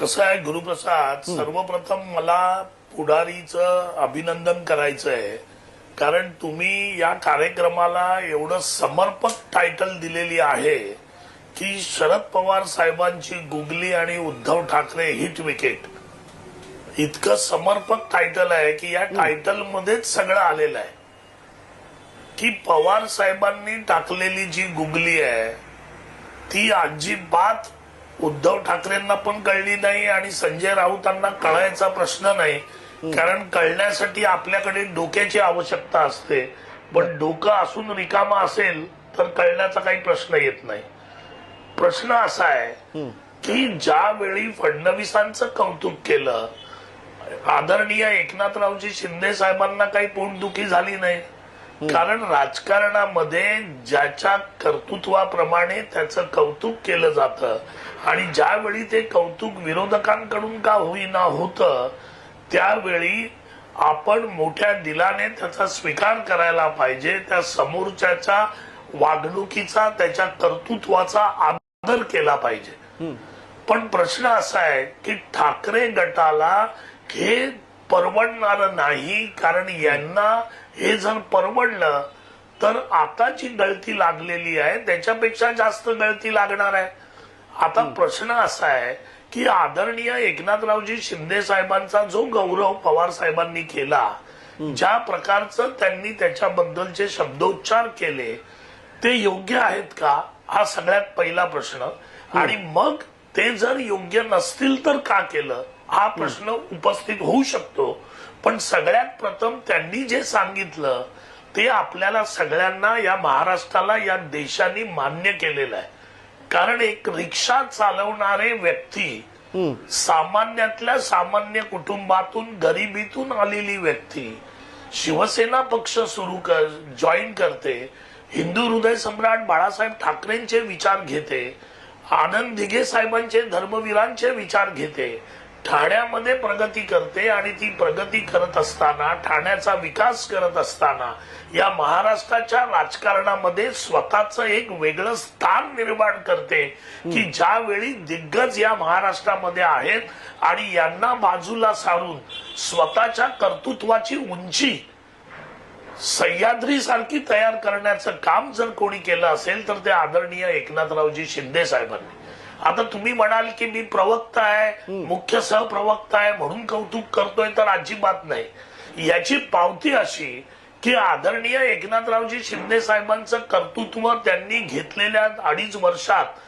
कसं आहे गुरुप्रसाद सर्वप्रथम मला पुढारीचं अभिनंदन करायचं आहे कारण तुम्ही या कार्यक्रमाला एवढं समर्पक टायटल दिलेली आहे की शरद पवार साहेबांची गुगली आणि उद्धव ठाकरे हिट विकेट इतकं समर्पक टायटल आहे की या टायटल मध्येच सगळं आलेलं आहे. की पवार साहेबांनी टाकलेली जी गुगली आहे ती अजिबात उद्धव ठाकरेंना पण कळली नाही आणि संजय राऊतांना कळायचा प्रश्न नाही. कारण कळण्यासाठी आपल्याकडे डोक्याची आवश्यकता असते. पण डोकं असून रिकामा असेल तर कळण्याचा काही प्रश्न येत नाही. प्रश्न असा आहे की ज्यावेळी फडणवीसांचं कौतुक केलं आदरणीय एकनाथरावजी शिंदे साहेबांना काही पोटदुखी झाली नाही. कारण राजकारणामध्ये ज्याच्या कर्तृत्वाप्रमाणे त्याचं कौतुक केलं जातं आणि ज्यावेळी ते कौतुक विरोधकांकडून का होईना होतं त्यावेळी आपण मोठ्या दिलाने त्याचा स्वीकार करायला पाहिजे त्या समोरच्याच्या वागणुकीचा त्याच्या कर्तृत्वाचा आदर केला पाहिजे. पण प्रश्न असा आहे की ठाकरे गटाला हे परवडणार नाही कारण यांना हे जर परवडलं तर आताची गळती लागलेली आहे त्याच्यापेक्षा जास्त गळती लागणार आहे. आता प्रश्न असा आहे की आदरणीय एकनाथरावजी शिंदे साहेबांचा जो गौरव पवार साहेबांनी केला ज्या प्रकारचं त्यांनी त्याच्याबद्दलचे शब्दोच्चार केले ते योग्य आहेत का? हा सगळ्यात पहिला प्रश्न. आणि मग ते जर योग्य नसतील तर का केलं? हा प्रश्न उपस्थित होऊ शकतो. पण सगळ्यात प्रथम त्यांनी जे सांगितलं ते आपल्याला सगळ्यांना या महाराष्ट्राला या देशाने मान्य केलेलं आहे. कारण एक रिक्षा चालवणारे व्यक्ती सामान्यातल्या सामान्य कुटुंबातून गरिबीतून आलेली व्यक्ती शिवसेना पक्ष सुरू कर जॉईन करते हिंदू हृदय सम्राट बाळासाहेब ठाकरेंचे विचार घेते आनंद दिघे साहेबांचे धर्मवीरांचे विचार घेते ठाण्यामध्ये प्रगती करते आणि ती प्रगती करत असताना ठाण्याचा विकास करत असताना या महाराष्ट्राच्या राजकारणामध्ये स्वतःचं एक वेगळं स्थान निर्माण करते की ज्यावेळी दिग्गज या महाराष्ट्रामध्ये आहेत आणि यांना बाजूला सारून स्वतःच्या कर्तृत्वाची उंची सह्याद्री सारखी तयार करण्याचं काम जर कोणी केलं असेल तर ते आदरणीय एकनाथरावजी शिंदे साहेबांनी. आता तुम्ही म्हणाल की मी प्रवक्ता आहे मुख्य सहप्रवक्ता आहे म्हणून कौतुक करतोय तर अजिबात नाही. याची पावती अशी की आदरणीय एकनाथरावजी शिंदे साहेबांचं कर्तृत्व त्यांनी घेतलेल्या अडीच वर्षात